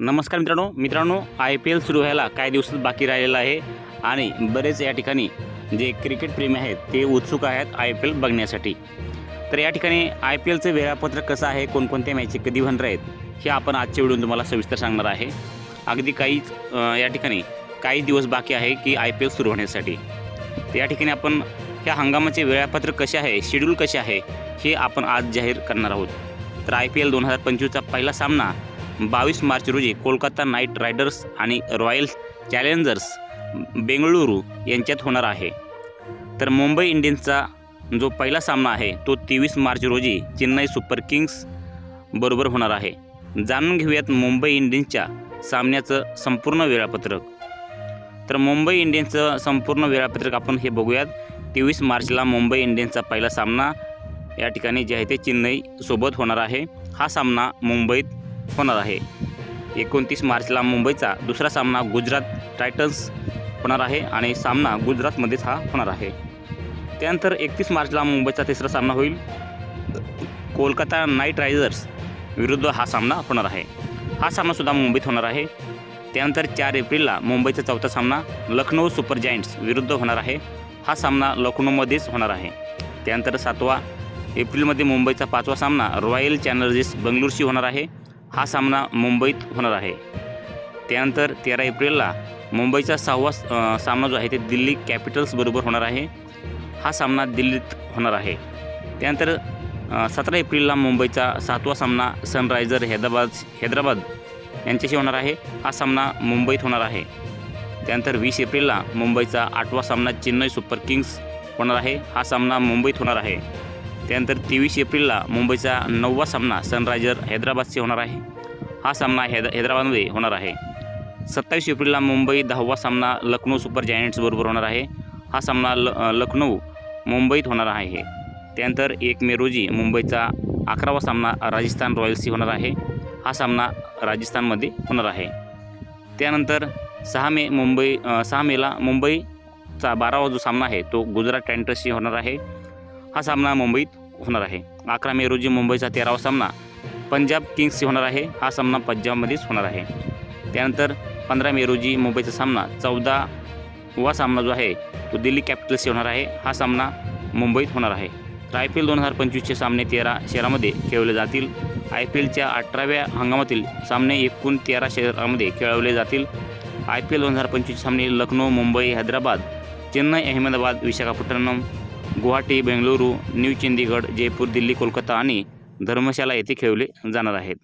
नमस्कार मित्रांनो मित्रांनो आय पी एल सुरू व्हायला काही दिवसात बाकी राहिलेला आहे आणि बरेच या ठिकाणी जे क्रिकेट प्रेमी आहेत ते उत्सुक आहेत आय पी एल बघण्यासाठी. तर या ठिकाणी आय पी एलचं वेळापत्रक कसं आहे कोणकोणत्या मॅची कधी होणार आहेत हे आपण आजच्या व्हिडिओ तुम्हाला सविस्तर सांगणार आहे. अगदी काहीच या ठिकाणी काही दिवस बाकी आहे की आय पी एल सुरू होण्यासाठी. तर या ठिकाणी आपण ह्या हंगामाचे वेळापत्रक कसे आहे शेड्यूल कसे आहे हे आपण आज जाहीर करणार आहोत. तर आय पी एल दोन हजार पंचवीसचा पहिला सामना बावीस मार्च रोजी कोलकाता नाईट रायडर्स आणि रॉयल चॅलेंजर्स बेंगळुरू यांच्यात होणार आहे. तर मुंबई इंडियन्सचा जो पहिला सामना आहे तो तेवीस मार्च रोजी चेन्नई सुपर किंग्स बरोबर होणार आहे. जाणून घेऊयात मुंबई इंडियन्सच्या सामन्याचं संपूर्ण वेळापत्रक. तर मुंबई इंडियन्सचं संपूर्ण वेळापत्रक आपण हे बघूयात. तेवीस मार्चला मुंबई इंडियन्सचा पहिला सामना या ठिकाणी जे आहे ते चेन्नईसोबत होणार आहे. हा सामना मुंबईत होणार आहे. एकोणतीस मार्चला मुंबईचा दुसरा सामना गुजरात टायटन्स होणार आहे आणि सामना गुजरातमध्येच हा होणार आहे. त्यानंतर एकतीस मार्चला मुंबईचा तिसरा सामना होईल. कोलकाता नाईट रायडर्स विरुद्ध हा सामना होणार आहे. हा सामनासुद्धा मुंबईत होणार आहे. त्यानंतर चार एप्रिलला मुंबईचा चौथा सामना लखनौ सुपर जायंट्स विरुद्ध होणार आहे. हा सामना लखनौमध्येच होणार आहे. त्यानंतर सातवा एप्रिलमध्ये मुंबईचा पाचवा सामना रॉयल चॅनर्जीस बंगलोरशी होणार आहे. हा सामना मुंबईत होणार आहे. त्यानंतर तेरा एप्रिलला मुंबईचा सहावा सामना जो आहे ते दिल्ली कॅपिटल्सबरोबर होणार आहे. हा सामना दिल्लीत होणार आहे. त्यानंतर सतरा एप्रिलला मुंबईचा सातवा सामना सनरायझर हैदराबाद हैदराबाद यांच्याशी होणार आहे. हा सामना मुंबईत होणार आहे. त्यानंतर वीस एप्रिलला मुंबईचा आठवा सामना चेन्नई सुपर किंग्स होणार आहे. हा सामना मुंबईत होणार आहे. त्यानंतर तेवीस एप्रिलला मुंबईचा नववा सामना सनरायझर हैदराबादशी होणार आहे. हा सामना हैद हैदराबादमध्ये होणार आहे. सत्तावीस एप्रिलला मुंबई दहावा सामना लखनौ सुपर जायंट्सबरोबर होणार आहे. हा सामना ल लखनौ मुंबईत होणार आहे. त्यानंतर एक मे रोजी मुंबईचा अकरावा सामना राजस्थान रॉयल्सशी होणार आहे. हा सामना राजस्थानमध्ये होणार आहे. त्यानंतर सहा मे मुंबई सहा मेला मुंबईचा बारावा जो सामना आहे तो गुजरात टँटर्सशी होणार आहे. हा सामना मुंबईत होणार आहे. अकरा मे रोजी मुंबईचा तेरावा सामना पंजाब किंग्सशी होणार आहे. हा सामना पंजाबमध्येच होणार आहे. त्यानंतर पंधरा मे रोजी मुंबईचा सामना चौदा वा सामना जो आहे तो दिल्ली कॅपिटल्सशी होणार आहे. हा सामना मुंबईत होणार आहे. तर आय पी एल दोन हजार पंचवीसचे सामने तेरा शहरामध्ये खेळवले जातील. आय पी एलच्या अठराव्या हंगामातील सामने एकूण तेरा शहरामध्ये खेळवले जातील. आय पी एल दोन हजार पंचवीसचे सामने लखनौ मुंबई हैदराबाद चेन्नई अहमदाबाद विशाखापट्टणम गुवाहाटी बेंगळुरू न्यू चंदीगड जयपूर दिल्ली कोलकाता आणि धर्मशाला येथे खेळवले जाणार आहेत.